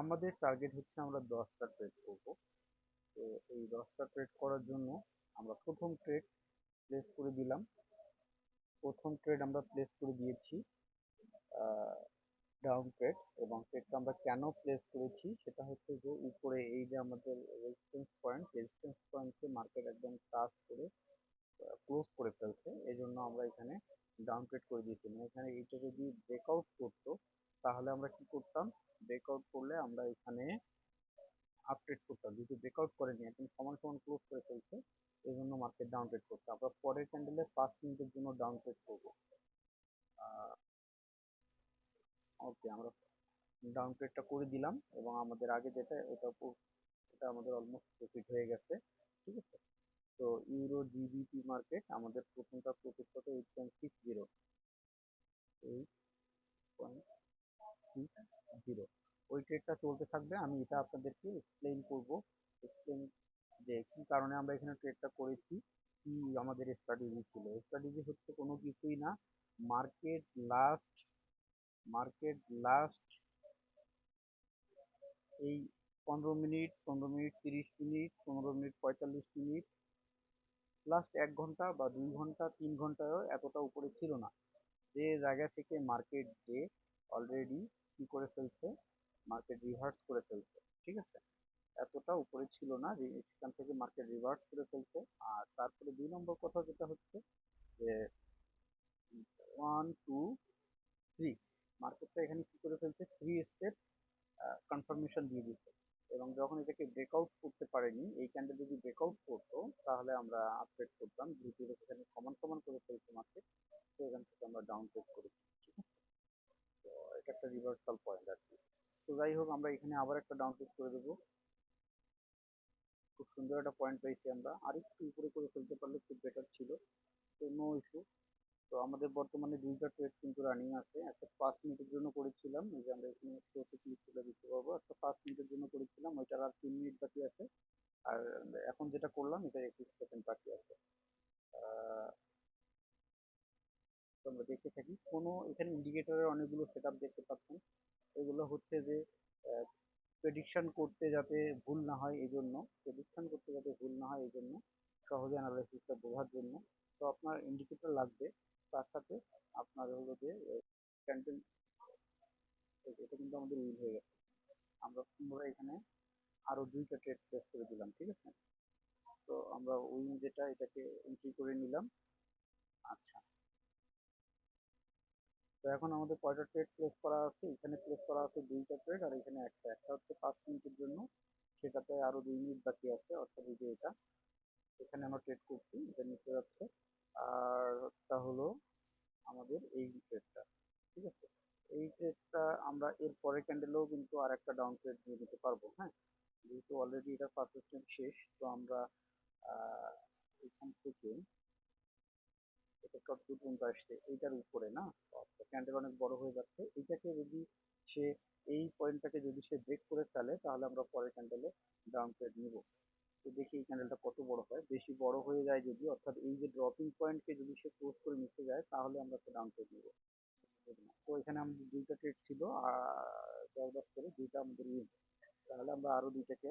আমাদের টার্গেট হচ্ছে আমরা দশটা ট্রেড করব। তো এই দশটা ট্রেড করার জন্য আমরা প্রথম ট্রেড প্লেস করে দিলাম। প্রথম ট্রেড আমরা প্লেস করে দিয়েছি ডাউন ট্রেড এবং ট্রেডটা আমরা কেন প্লেস করেছি সেটা হচ্ছে যে উপরে এই যে আমাদের রেজিস্ট্যান্স পয়েন্ট রেজিস্ট্যান্স পয়েন্টকে মার্কেট একদম টাচ করে ক্লোজ করে ফেলছে। এই জন্য আমরা এখানে ডাউন ট্রেড করে দিয়েছি। মানে এখানে এইটা যদি ব্রেকআউট করতো তাহলে আমরা কি করতাম? ব্রেকআউট করলে আমরা এখানে আপডেট করতাম। যদি ব্রেকআউট করেনি, এখন সমান সমান ক্লোজ করে ফেলছে এই জন্য মার্কেট ডাউন ট্রেড করছে। আমরা পরের ক্যান্ডেলে পাঁচ মিনিটের জন্য ডাউন ট্রেড করব ওকে আমরা ডাউন ট্রেডটা করে দিলাম এবং আমাদের আগে যেটা, এটা এটা আমাদের অলমোস্ট প্রফিট হয়ে গেছে, ঠিক আছে? তো ইউরো জিবিপি মার্কেট আমাদের প্রথমটা প্রফিট কত? Eight point six zero eight point ওই ট্রেডটা চলতে থাকবে, আমি এটা আপনাদেরকে এক্সপ্লেইন করব। এক্সপ্লেইন যে কি কারণে আমরা এখানে ট্রেডটা করেছি, কি আমাদের স্ট্র্যাটেজি ছিল। স্ট্র্যাটেজি হচ্ছে কোনো কিছুই না। মার্কেট লাস্ট মার্কেট লাস্ট এই পনেরো মিনিট পনেরো মিনিট তিরিশ মিনিট, পনেরো মিনিট পঁয়তাল্লিশ মিনিট। লাস্ট এক ঘণ্টা বা দুই ঘণ্টা, তিন ঘন্টায়ও এতটা উপরে ছিল না। যে জায়গা থেকে মার্কেট যে অলরেডি কি করে ফেলছে? মার্কেট রিভার্স করে ফেলছে, ঠিক আছে? এতটা উপরে ছিল না যে সেখান থেকে মার্কেট রিভার্স করে ফেলছে। আর তারপরে দুই নম্বর কথা যেটা হচ্ছে যে ওয়ান টু থ্রি মার্কেটটা এখানে কি করে ফেলছে? থ্রি স্টেপ কনফার্মেশন দিয়ে দিচ্ছে। এবং যখন এটাকে ব্রেকআউট করতে পারেনি, এই ক্যান্ডেল যদি ব্রেকআউট করতো, তাহলে আমরা আপডেট করতাম যেহেতু এখানে সমান সমান করে ফেলছে মার্কেট তো এখান থেকে আমরা ডাউন করেছি। এটা একটা রিভার্সাল পয়েন্ট আর কি। তো যাই হোক, আমরা এখানে আবার একটা ডাউন ট্রেড করে দেবো। খুব সুন্দর একটা পয়েন্ট পেয়েছি আমরা। আর একটু উপরে করে ফেলতে পারলে খুব বেটার ছিল। তো নো ইস্যু তো আমাদের বর্তমানে দুইটা ট্রেড কিন্তু রানিং আছে। একটা পাঁচ মিনিটের জন্য করেছিলাম, এই যে আমরা এখানে শোতে ক্লিক করে দিতে পারব। একটা পাঁচ মিনিটের জন্য করেছিলাম, ওইটার আর তিন মিনিট বাকি আছে। আর এখন যেটা করলাম এটা একুশ সেকেন্ড বাকি আছে। আমরা দেখতে থাকি। কোনো এখানে ইন্ডিকেটরের অনেকগুলো সেট দেখতে পাচ্ছেন। এগুলো হচ্ছে যে প্রেডিকশন করতে যাতে ভুল না হয় এই জন্য প্রেডিকশন করতে যাতে ভুল না হয় এই জন্য সহজে অ্যানালাইসিসটা বোঝার জন্য। তো আপনার ইন্ডিকেটর লাগবে। তার সাথে আপনার হলো যে ক্যান্ডেল এটা কিন্তু আমাদের উইল হয়ে গেছে। আমরা পুনরায় এখানে আরও দুইটা ট্রেড প্লেস করে দিলাম, ঠিক আছে? তো আমরা উইন যেটা এটাকে এন্ট্রি করে নিলাম। আচ্ছা। তো এখন আমাদের কয়টা ট্রেড প্লেস করা আছে? এখানে প্লেস করা আছে দুইটা ট্রেড আর এখানে একটা। একটা হচ্ছে পাঁচ মিনিটের জন্য। সেটাতে আরও দুই মিনিট বাকি আছে, অর্থাৎ এই যে এটা। এখানে আমরা ট্রেড করছি, এটা নিচে যাচ্ছে। আর একটা হলো আমাদের এই ট্রেডটা ঠিক আছে? এই ট্রেডটা আমরা এর পরের ক্যান্ডেলেও কিন্তু আর একটা ডাউন ট্রেড দিয়ে নিতে পারব হ্যাঁ? যেহেতু অলরেডি এটা পারসেন্ট শেষ, তো আমরা এখান থেকে এটা কত পর্যন্ত আসছে এইটার উপরে না? ক্যান্ডেল অনেক বড় হয়ে যাচ্ছে। এইটাকে যদি সে এই পয়েন্টটাকে যদি সে ব্রেক করে ফেলে তাহলে আমরা পরের ক্যান্ডেলে ডাউন ট্রেড নিব। তো দেখি এই ক্যান্ডেলটা কত বড় হয়। বেশি বড় হয়ে যায় যদি অর্থাৎ এই যে ড্রপিং পয়েন্টকে যদি সে ক্লোজ করে নিতে যায় তাহলে আমরা একটা ডাউন ট্রেড নিব। তো এখানে আমাদের দুইটা ট্রেড ছিল দশ দশ করে দুইটা আমাদের উইন তাহলে আমরা আরও দুইটাকে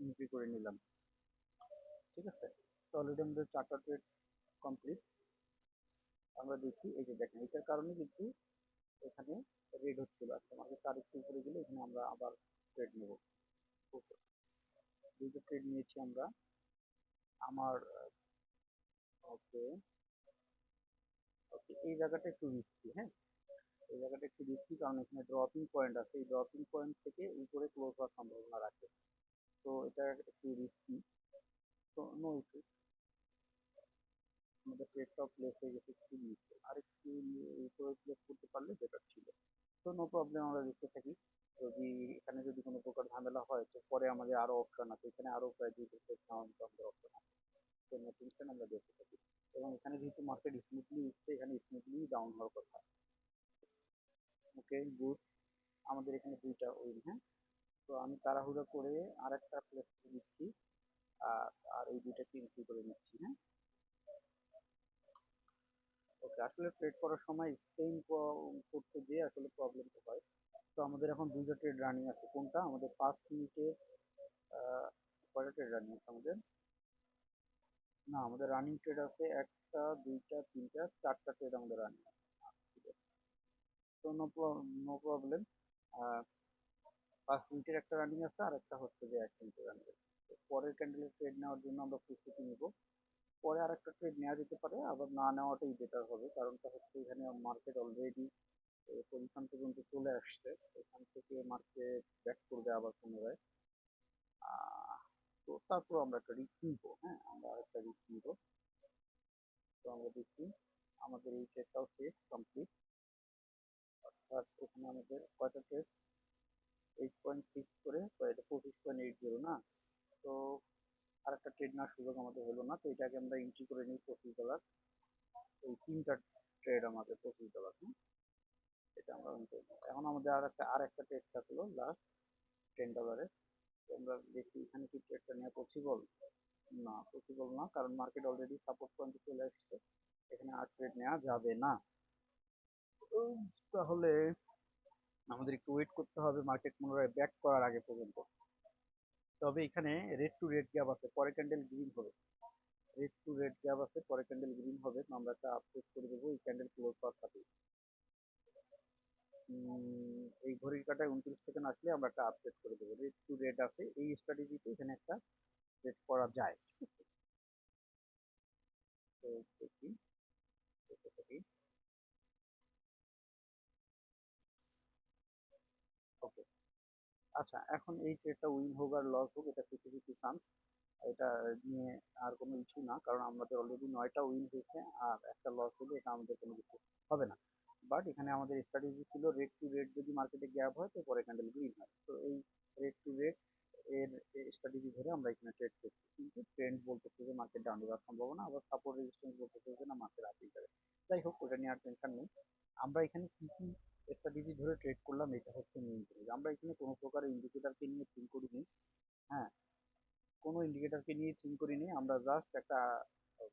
এন্ট্রি করে নিলাম। ঠিক আছে? তো অলরেডি আমাদের চারটা ট্রেড কমপ্লিট আমরা দেখি, এই যে দেখেন, এটার কারণে কিন্তু এখানে রেড হচ্ছিল আজকে মার্কেট তার একটু উপরে গেলে এখানে আমরা আবার ট্রেড নেব। দুইটা ট্রেড নিয়েছি আমরা, আমার ওকে ওকে এই জায়গাটা একটু রিস্কি হ্যাঁ? এই জায়গাটা একটু রিস্কি কারণ এখানে ড্রপিং পয়েন্ট আছে। এই ড্রপিং পয়েন্ট থেকে উপরে ক্লোজ হওয়ার সম্ভাবনা রাখে। তো এটা একটু রিস্কি তো নো ইস্যু আমাদের ট্রেডটাও প্লেস হয়ে গেছে, একটু নিচে। আর একটু উপরে প্লেস করতে পারলে বেটার ছিল। তো নো প্রবলেম আমরা দেখতে থাকি। যদি এখানে যদি কোনো প্রকার ঝামেলা হয়, তো পরে আমাদের আরও অপশন আছে। এখানে আরও প্রায় দুই আমাদের অপশন আছে। তো নোটিফিকেশন আমরা দেখতে থাকি। এবং এখানে যেহেতু মার্কেট স্মুথলি উঠছে, এখানে স্মুথলি ডাউন হওয়ার কথা। ওকে গুড আমাদের এখানে দুইটা উইন হ্যাঁ? তো আমি তাড়াহুড়ো করে আর একটা প্লেস দিচ্ছি আর আর এই দুইটাকে এন্ট্রি করে নিচ্ছি হ্যাঁ? আসলে ট্রেড করার সময় স্পেন করতে গিয়ে আসলে প্রবলেম হয়। তো আমাদের এখন দুইটা ট্রেড রানিং আছে। কোনটা? আমাদের পাঁচ মিনিটে কয়টা ট্রেড রানিং আছে আমাদের? না, আমাদের রানিং ট্রেড আছে একটা, দুইটা, তিনটা, চারটা ট্রেড আমাদের রানিং তো নো নো প্রবলেম পাঁচ মিনিটের একটা রানিং আছে আর একটা হচ্ছে যে এক মিনিটের রানিং পরের ক্যান্ডেলের ট্রেড নেওয়ার জন্য আমরা প্রস্তুতি নিব। পরে আর একটা ট্রেড নেওয়া যেতে পারে, আবার না নেওয়াটাই বেটার হবে। কারণটা হচ্ছে এখানে মার্কেট অলরেডি পজিশন পর্যন্ত চলে আসছে। এখান থেকে মার্কেট ব্যাক করবে আবার পুনরায়। তো তারপর আমরা একটা রিস্ক নিব হ্যাঁ? আমরা একটা রিস্ক নিব। তো আমরা দেখি আমাদের এই ট্রেডটাও শেষ কমপ্লিট অর্থাৎ এখানে আমাদের কয়টা ট্রেড এইট পয়েন্ট সিক্স করে এটা পঁচিশ পয়েন্ট এইট জিরো না? তো আর একটা ট্রেড নেওয়ার সুযোগ আমাদের হলো না, তো এটাকে আমরা এন্ট্রি করে নিই পঁচিশ ডলার এই তিনটা ট্রেড আমাদের পঁচিশ ডলার এটা আমরা। এখন আমাদের আর একটা আর একটা ট্রেড থাকল লাস্ট টেন ডলারের আমরা দেখি এখানে কি ট্রেডটা নেওয়া পসিবল না পসিবল না, কারণ মার্কেট অলরেডি সাপোর্ট পয়েন্টে চলে আসছে। এখানে আর ট্রেড নেওয়া যাবে না। তাহলে আমাদের একটু ওয়েট করতে হবে মার্কেট পুনরায় ব্যাক করার আগে পর্যন্ত। তবে এখানে রেড টু রেড গ্যাপ আছে, পরে ক্যান্ডেল গ্রিন হবে। রেড টু রেড গ্যাপ আছে, পরে ক্যান্ডেল গ্রিন হবে, তো আমরা একটা আপডেট করে দেবো এই ক্যান্ডেল ক্লোজ হওয়ার সাথে। এই ঘড়ির কাটায় উনত্রিশ সেকেন্ড আসলে আমরা একটা আপডেট করে দেবো। রেড টু রেড আছে, এই স্ট্র্যাটেজিতে এখানে একটা রেড করা যায়, ঠিক আছে? তো দেখি। আচ্ছা এখন এই ট্রেডটা উইন হোক আর লস হোক এটা ফিফটি ফিফটি চান্স এটা নিয়ে আর কোনো ইস্যু না, কারণ আমাদের অলরেডি নয়টা উইন হয়েছে, আর একটা লস হলে এটা আমাদের কোনো কিছু হবে না। বাট এখানে আমাদের স্ট্র্যাটেজি ছিল রেড টু রেড যদি মার্কেটে গ্যাপ হয়, তো পরে ক্যান্ডেল গ্রিন হয়। তো এই রেড টু রেড এর স্ট্র্যাটেজি ধরে আমরা এখানে ট্রেড করছি। কিন্তু ট্রেন্ড বলতেছে যে মার্কেট ডাউন যাওয়ার সম্ভাবনা, আবার সাপোর্ট রেজিস্ট্যান্স বলতেছে যে না মার্কেট আপে যাবে। যাই হোক, ওটা নিয়ে আর টেনশন নেই। আমরা এখানে কি কি স্ট্র্যাটেজি ধরে ট্রেড করলাম, এটা হচ্ছে মেইন জিনিস আমরা এখানে কোনো প্রকার ইন্ডিকেটরকে নিয়ে থিঙ্ক করিনি হ্যাঁ? কোনো ইন্ডিকেটরকে নিয়ে থিঙ্ক করিনি, আমরা জাস্ট একটা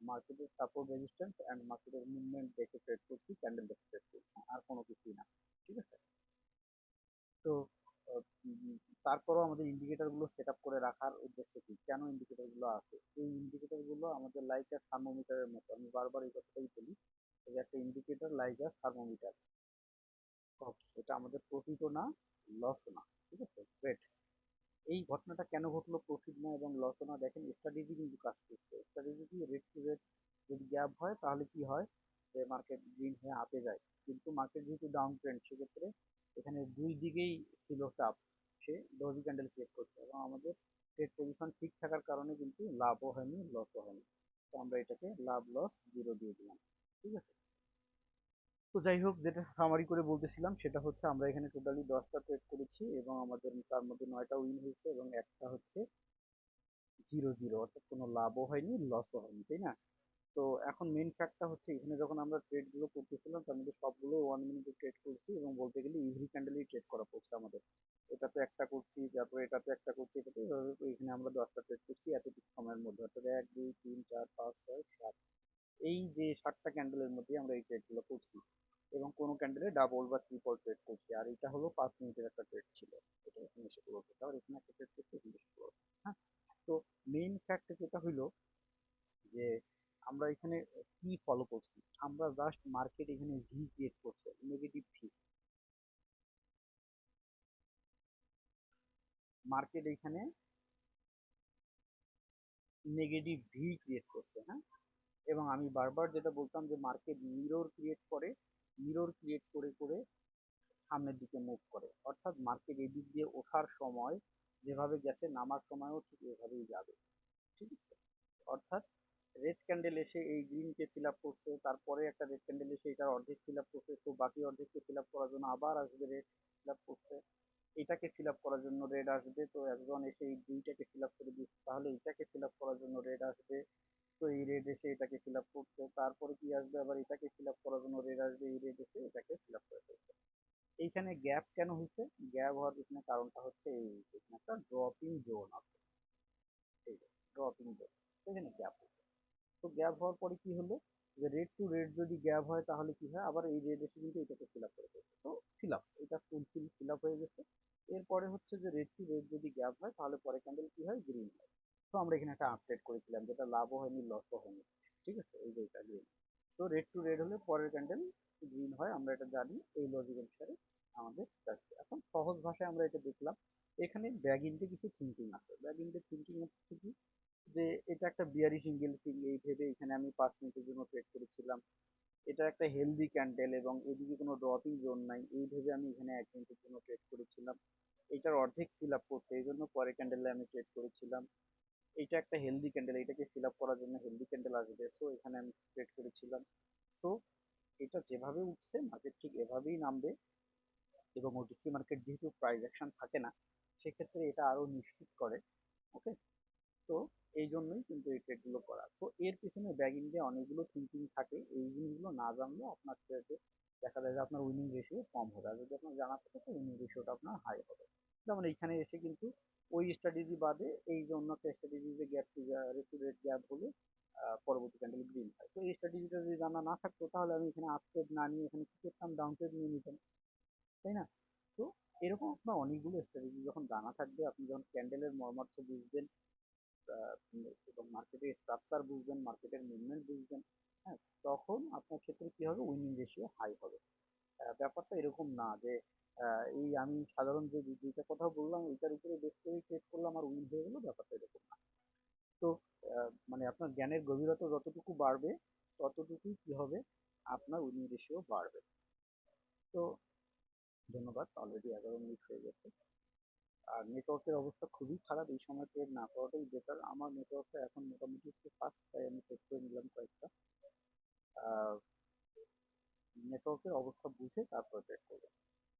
মার্কেটের সাপোর্ট রেজিস্ট্যান্স অ্যান্ড মার্কেটের মুভমেন্ট দেখে ট্রেড করছি ক্যান্ডেল দেখে ট্রেড করছি, আর কোনো কিছুই না, ঠিক আছে? তো তারপরও আমাদের ইন্ডিকেটরগুলো সেট আপ করে রাখার উদ্দেশ্য কি? কেন ইন্ডিকেটরগুলো আছে? এই ইন্ডিকেটরগুলো আমাদের লাইক আ থার্মোমিটারের মতো, আমি বারবার এই কথাটাই বলি, যে একটা ইন্ডিকেটর লাইক আ থার্মোমিটার এটা আমাদের প্রফিটও না লসও না, ঠিক আছে? গ্রেট এই ঘটনাটা কেন ঘটলো প্রফিট না এবং লসও না? দেখেন স্ট্র্যাটেজি কিন্তু কাজ করছে। স্ট্র্যাটেজি কি? রেট টু রেট যদি গ্যাপ হয়, তাহলে কি হয়? যে মার্কেট গ্রিন হয়ে আপে যায়। কিন্তু মার্কেট যেহেতু ডাউন ট্রেন্ড সেক্ষেত্রে এখানে দুই দিকেই ছিল চাপ। সে ডজি ক্যান্ডেল ক্রিয়েট করছে এবং আমাদের ট্রেড পজিশন ঠিক থাকার কারণে কিন্তু লাভও হয়নি লসও হয়নি। তো আমরা এটাকে লাভ লস জিরো দিয়ে দিলাম, ঠিক আছে? তো যাই হোক, যেটা সামারি করে বলতেছিলাম, সেটা হচ্ছে আমরা এখানে টোটালি দশটা ট্রেড করেছি এবং আমাদের তার মধ্যে নয়টা উইন হয়েছে এবং একটা হচ্ছে জিরো জিরো অর্থাৎ কোনো লাভও হয়নি লসও হয়নি, তাই না? তো এখন মেন ফ্যাক্টটা হচ্ছে এখানে যখন আমরা ট্রেডগুলো করতেছিলাম, তার মধ্যে সবগুলো ওয়ান মিনিটে ট্রেড করছি এবং বলতে গেলে ইভরি ক্যান্ডেলই ট্রেড করা পড়ছে আমাদের। এটাতে একটা করছি, তারপরে এটাতে একটা করছি, এটাতে এখানে আমরা দশটা ট্রেড করছি এতটুকু সময়ের মধ্যে। অর্থাৎ এক, দুই, তিন, চার, পাঁচ, ছয়, সাত এই যে সাতটা ক্যান্ডেলের মধ্যে আমরা এই ট্রেডগুলো করছি। এবং কোনো ক্যান্ডেলে ডাবল বা ট্রিপল ট্রেড করছি। আর এটা হলো পাঁচ মিনিটের একটা ট্রেড ছিল। এটা এখানে এসে তাহলে এখানে একটা ট্রেড এখানে এসে হ্যাঁ? তো মেইন ফ্যাক্ট যেটা হইল যে আমরা এখানে কি ফলো করছি? আমরা জাস্ট মার্কেট এখানে ভি ক্রিয়েট করছে নেগেটিভ ভি মার্কেট এখানে নেগেটিভ ভি ক্রিয়েট করছে হ্যাঁ? এবং আমি বারবার যেটা বলতাম যে মার্কেট মিরর ক্রিয়েট করে মিরর ক্রিয়েট করে করে সামনের দিকে মুভ করে। অর্থাৎ মার্কেট এই দিক দিয়ে ওঠার সময়, যেভাবে গেছে নামার সময়ও ঠিক এভাবেই যাবে। ঠিক আছে? অর্থাৎ রেড ক্যান্ডেল এসে এই গ্রিনকে ফিল আপ করছে, তারপরে একটা রেড ক্যান্ডেল এসে এটার অর্ধেক ফিল আপ করছে, তো বাকি অর্ধেককে ফিল আপ করার জন্য আবার আসবে রেড ফিল আপ করছে। এটাকে ফিল আপ করার জন্য রেড আসবে, তো একজন এসে এই দুইটাকে ফিল আপ করে দিচ্ছে, তাহলে এটাকে ফিল আপ করার জন্য রেড আসবে। তো এই রেড এসে এটাকে ফিল আপ করছে। তারপরে কি আসবে? আবার এটাকে ফিল আপ করার জন্য রেড আসবে, এই রেড এসে এটাকে ফিল আপ করে ফেলছে। এইখানে গ্যাপ কেন হয়েছে? গ্যাপ হওয়ার পিছনে কারণটা হচ্ছে এই এখানে একটা ড্রপিং জোন আছে। এই ড্রপিং জোন এখানে গ্যাপ হয়েছে। তো গ্যাপ হওয়ার পরে কি হলো? যে রেড টু রেড যদি গ্যাপ হয় তাহলে কি হয়? আবার এই রেড এসে কিন্তু এটাকে ফিল আপ করে দেবে তো ফিল আপ এটা ফুলফিল ফিল আপ হয়ে গেছে। এরপরে হচ্ছে যে রেড টু রেড যদি গ্যাপ হয়, তাহলে পরে ক্যান্ডেল কি হয়? গ্রিন হয়। তো আমরা এখানে একটা আপডেট করেছিলাম, যেটা লাভও হয়নি লসও হয়নি। ঠিক আছে? এই যে এটা গ্রিন তো রেড টু রেড হলে পরের ক্যান্ডেল গ্রিন হয়, আমরা এটা জানি, এই লজিক অনুসারে আমাদের যাচ্ছে। এখন সহজ ভাষায় আমরা এটা দেখলাম, এখানে ব্যাগ ইনতে কিছু থিঙ্কিং আছে। ব্যাগ ইনতে থিঙ্কিং হচ্ছে কি, যে এটা একটা বিয়ারি সিঙ্গেল থিং এই ভেবে এখানে আমি পাঁচ মিনিটের জন্য ট্রেড করেছিলাম। এটা একটা হেলদি ক্যান্ডেল এবং এদিকে কোনো ড্রপিং জোন নাই, এই ভেবে আমি এখানে এক মিনিটের জন্য ট্রেড করেছিলাম। এটার অর্ধেক ফিল আপ করছে, এই জন্য পরের ক্যান্ডেলে আমি ট্রেড করেছিলাম। এইটা একটা হেলদি ক্যান্ডেল এটাকে ফিল আপ করার জন্য হেলদি ক্যান্ডেল আসবে। সো এখানে আমি ট্রেড করেছিলাম। সো এটা যেভাবে উঠছে মার্কেট ঠিক এভাবেই নামবে। এবং ওটিসি মার্কেট যেহেতু প্রাইস অ্যাকশন থাকে না, সেক্ষেত্রে এটা আরও নিশ্চিত করে। ওকে তো এই জন্যই কিন্তু এই ট্রেডগুলো করা। তো এর পিছনে ব্যাগ ইন্ডিয়া অনেকগুলো থিঙ্কিং থাকে। এই জিনিসগুলো না জানলে আপনার ট্রেডে দেখা যায় যে আপনার উইনিং রেশিও কম হবে। আর যদি আপনার জানা থাকে, তো উইনিং রেশিওটা আপনার হাই হবে। যেমন এইখানে এসে কিন্তু ওই স্ট্র্যাটেজি বাদে এই যে অন্য একটা স্ট্র্যাটেজি যে গ্যাপ রেটু রেট গ্যাপ হলে পরবর্তী ক্যান্ডেল গ্রিন হয়। তো এই স্ট্র্যাটেজিটা যদি জানা না থাকতো, তাহলে আমি এখানে আপ ট্রেড না নিয়ে এখানে কি করতাম? ডাউন ট্রেড নিয়ে নিতাম। তাই না? তো এরকম আপনার অনেকগুলো স্ট্র্যাটেজি যখন জানা থাকবে, আপনি যখন ক্যান্ডেলের মর্মার্থ বুঝবেন এবং মার্কেটের স্ট্রাকচার বুঝবেন মার্কেটের মুভমেন্ট বুঝবেন হ্যাঁ তখন আপনার ক্ষেত্রে কি হবে? উইনিং রেশিও হাই হবে। ব্যাপারটা এরকম না যে এই আমি সাধারণ যে দুইটা কথা বললাম ওইটার উপরে বেস করে ট্রেড করলাম আর উইন হয়ে গেলো ব্যাপারটা এরকম না। তো আহ, মানে আপনার জ্ঞানের গভীরতা যতটুকু বাড়বে ততটুকুই কি হবে? আপনার উইনিং রেশিও বাড়বে। তো ধন্যবাদ অলরেডি এগারো মিনিট হয়ে গেছে। আর নেটওয়ার্কের অবস্থা খুবই খারাপ এই সময় ট্রেড না করাটাই বেটার আমার নেটওয়ার্কটা এখন মোটামুটি একটু ফাস্ট তাই আমি চেক করে নিলাম কয়েকটা। নেটওয়ার্কের অবস্থা বুঝে তারপর ট্রেড করবেন